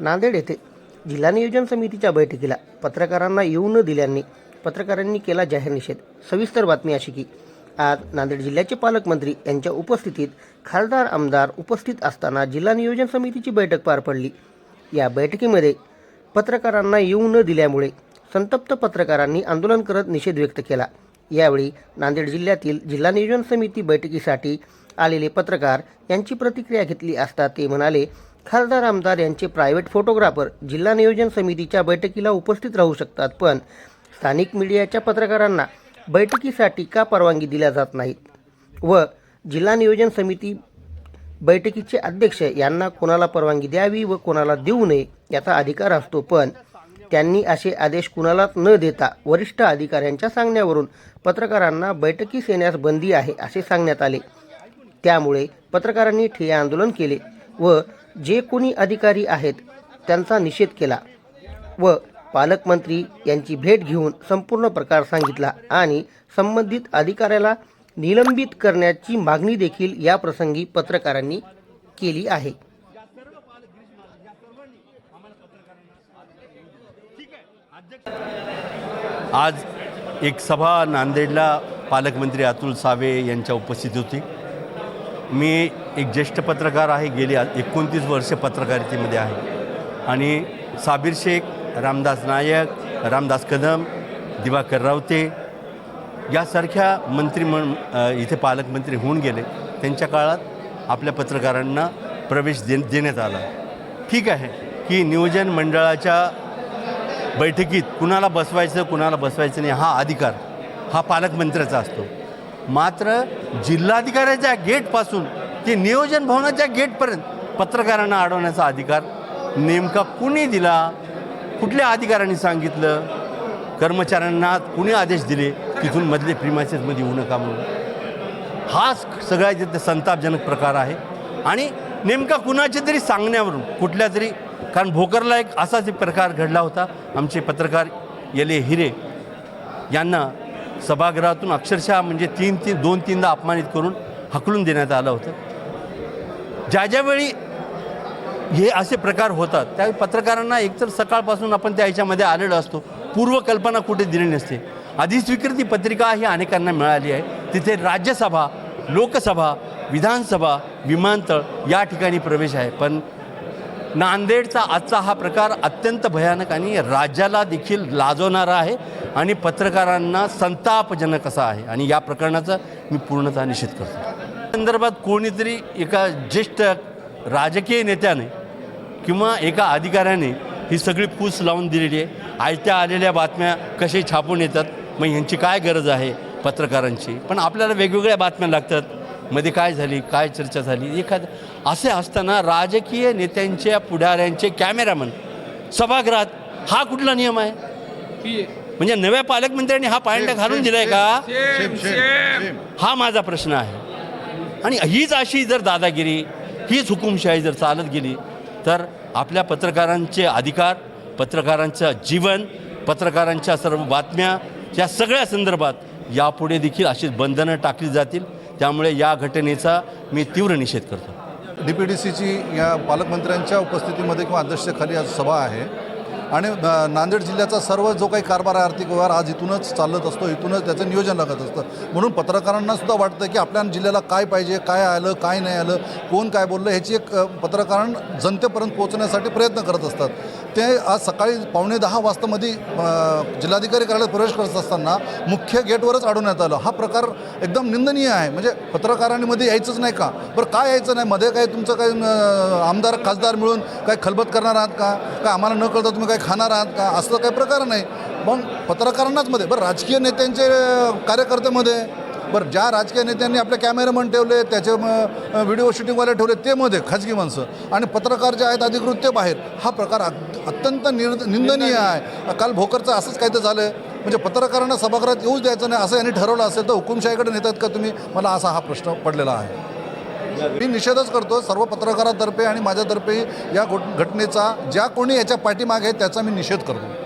नांदेड येथे जिल्हा नियोजन समितीच्या बैठकीला पत्रकारांना येऊ न दिल्याने पत्रकारांनी केला जाहीर निषेध. सविस्तर बातमी अशी की आज नांदेड जिल्ह्याचे पालकमंत्री यांच्या उपस्थितीत खासदार आमदार उपस्थित असताना जिल्हा नियोजन समितीची बैठक पार पडली. या बैठकीमध्ये पत्रकारांना येऊ न दिल्यामुळे संतप्त पत्रकारांनी आंदोलन करत निषेध व्यक्त केला. यावेळी नांदेड जिल्ह्यातील जिल्हा नियोजन समिती बैठकीसाठी आलेले पत्रकार यांची प्रतिक्रिया घेतली असता ते म्हणाले खासदार आमदार यांचे प्रायव्हेट फोटोग्राफर जिल्हा नियोजन समितीच्या बैठकीला उपस्थित राहू शकतात पण स्थानिक मीडियाच्या पत्रकारांना बैठकीसाठी का परवानगी दिल्या जात नाहीत? व जिल्हा नियोजन समिती बैठकीचे अध्यक्ष यांना कोणाला परवानगी द्यावी व कोणाला देऊ नये याचा अधिकार असतो पण त्यांनी असे आदेश कुणालाच न देता वरिष्ठ अधिकाऱ्यांच्या सांगण्यावरून पत्रकारांना बैठकीस येण्यास बंदी आहे असे सांगण्यात आले. त्यामुळे पत्रकारांनी ठिय्या आंदोलन केले व जे कोणी अधिकारी आहेत त्यांचा निषेध केला व पालकमंत्री यांची भेट घेऊन संपूर्ण प्रकार सांगितला आणि संबंधित अधिकाऱ्याला निलंबित करण्याची मागणी देखील या प्रसंगी पत्रकारांनी केली आहे. आज एक सभा नांदेडला पालकमंत्री अतुल सावे यांच्या उपस्थित होती. मी एक ज्येष्ठ पत्रकार आहे गेली एकोणतीस वर्ष पत्रकारितेमध्ये आहे. आणि साबीर शेख रामदास नायक रामदास कदम दिवाकर रावते यासारख्या मंत्री म्हण इथे पालकमंत्री होऊन गेले. त्यांच्या काळात आपल्या पत्रकारांना प्रवेश दे देण्यात आला. ठीक आहे की नियोजन मंडळाच्या बैठकीत कुणाला बसवायचं कुणाला बसवायचं नाही हा अधिकार हा पालकमंत्र्याचा असतो. मात्र जिल्हाधिकाऱ्याच्या गेटपासून ते नियोजन भवनाच्या गेटपर्यंत पत्रकारांना अडवण्याचा अधिकार नेमका कुणी दिला? कुठल्या अधिकाऱ्यांनी सांगितलं? कर्मचाऱ्यांना कुणी आदेश दिले? तिथून मधले प्रिमायसेसमध्ये येऊ नका म्हणून. हाच सगळ्यात तिथे संतापजनक प्रकार आहे. आणि नेमका कुणाच्या तरी सांगण्यावरून कुठल्या तरी कारण भोकरला एक असाच एक प्रकार घडला होता. आमचे पत्रकार येले हिरे यांना सभागृहातून अक्षरशः म्हणजे तीन तीन दोन तीनदा अपमानित करून हकलून देण्यात आलं होतं. ज्या ज्यावेळी हे असे प्रकार होतात त्यावेळी पत्रकारांना एकतर सकाळपासून आपण त्या याच्यामध्ये आलेलो असतो पूर्वकल्पना कुठे दिली नसते. अधिस्वीकृती पत्रिका ही अनेकांना मिळाली आहे. तिथे राज्यसभा लोकसभा विधानसभा विमानतळ या ठिकाणी प्रवेश आहे. पण नांदेडचा आजचा हा प्रकार अत्यंत भयानक आणि राज्याला देखील लाजवणारा आहे आणि पत्रकारांना संतापजनक असा आहे. आणि या प्रकरणाचा मी पूर्णतः निषेध करतो. संदर्भात कोणीतरी एका ज्येष्ठ राजकीय नेत्याने किंवा एका अधिकाऱ्याने ही सगळी पूस लावून दिलेली आहे. आयत्या आलेल्या बातम्या कसे छापून येतात? मग ह्यांची काय गरज आहे पत्रकारांची? पण आपल्याला वेगवेगळ्या बातम्या लागतात. मध्ये काय झाली काय चर्चा झाली? एखाद असे असताना राजकीय नेत्यांच्या पुढाऱ्यांचे कॅमेरामन सभागृहात हा कुठला नियम आहे? म्हणजे नव्या पालकमंत्र्यांनी हा पायंडा घालून दिलाय का? हा माझा प्रश्न आहे. आणि हीच अशी जर दादागिरी हीच हुकुमशाही जर चालत गेली तर आपल्या पत्रकारांचे अधिकार पत्रकारांचं जीवन पत्रकारांच्या सर्व बातम्या या सगळ्या संदर्भात यापुढे देखील अशीच बंधनं टाकली जातील. त्यामुळे या घटनेचा मी तीव्र निषेध करतो. डी पी डी सीची या पालकमंत्र्यांच्या उपस्थितीमध्ये किंवा अध्यक्षतेखाली आज सभा आहे. आणि नांदेड जिल्ह्याचा सर्व जो काही कारभार आहे आर्थिक व्यवहार आज इथूनच चालत असतो इथूनच त्याचं नियोजन लागत असतं. म्हणून पत्रकारांना सुद्धा वाटतं की आपल्या जिल्ह्याला काय पाहिजे काय आलं काय नाही आलं कोण काय बोललं ह्याची एक अ, पत्रकारां जनतेपर्यंत पोहोचण्यासाठी प्रयत्न करत असतात. ते आज सकाळी पावणे दहा वाजतामध्ये जिल्हाधिकारी कार्यालयात प्रवेश करत असताना मुख्य गेटवरच अडवण्यात आलं. हा प्रकार एकदम निंदनीय आहे. म्हणजे पत्रकारांनी मध्ये यायचंच नाही का? बरं काय यायचं नाही? मध्ये काय तुमचं काय आमदार खासदार मिळून काय खलबत करणार आहात का? काय आम्हाला न कळता तुम्ही काय खाणार आहात का? असं काही प्रकार नाही. मग पत्रकारांनाच मध्ये बरं राजकीय नेत्यांचे कार्यकर्त्यामध्ये बरं ज्या राजकीय नेत्यांनी आपले कॅमेरामन ठेवले त्याचे व्हिडिओ शूटिंगवाले ठेवले ते मध्ये खाजगी माणसं. आणि पत्रकार जे आहेत अधिकृत ते बाहेर हा प्रकार अत- अत्यंत निर निंदनीय आहे. काल भोकरचं असंच काय तर झालं म्हणजे पत्रकारांना सभागृहात येऊच द्यायचं नाही असं यांनी ठरवलं असेल तर हुकुमशाहीकडे नेतात का तुम्ही? मला असा हा प्रश्न पडलेला आहे. मी निषेधच करतो सर्व पत्रकारातर्फे आणि माझ्यातर्फे या घट- घटनेचा ज्या कोणी याच्या पाठीमागे आहे त्याचा मी निषेध करतो.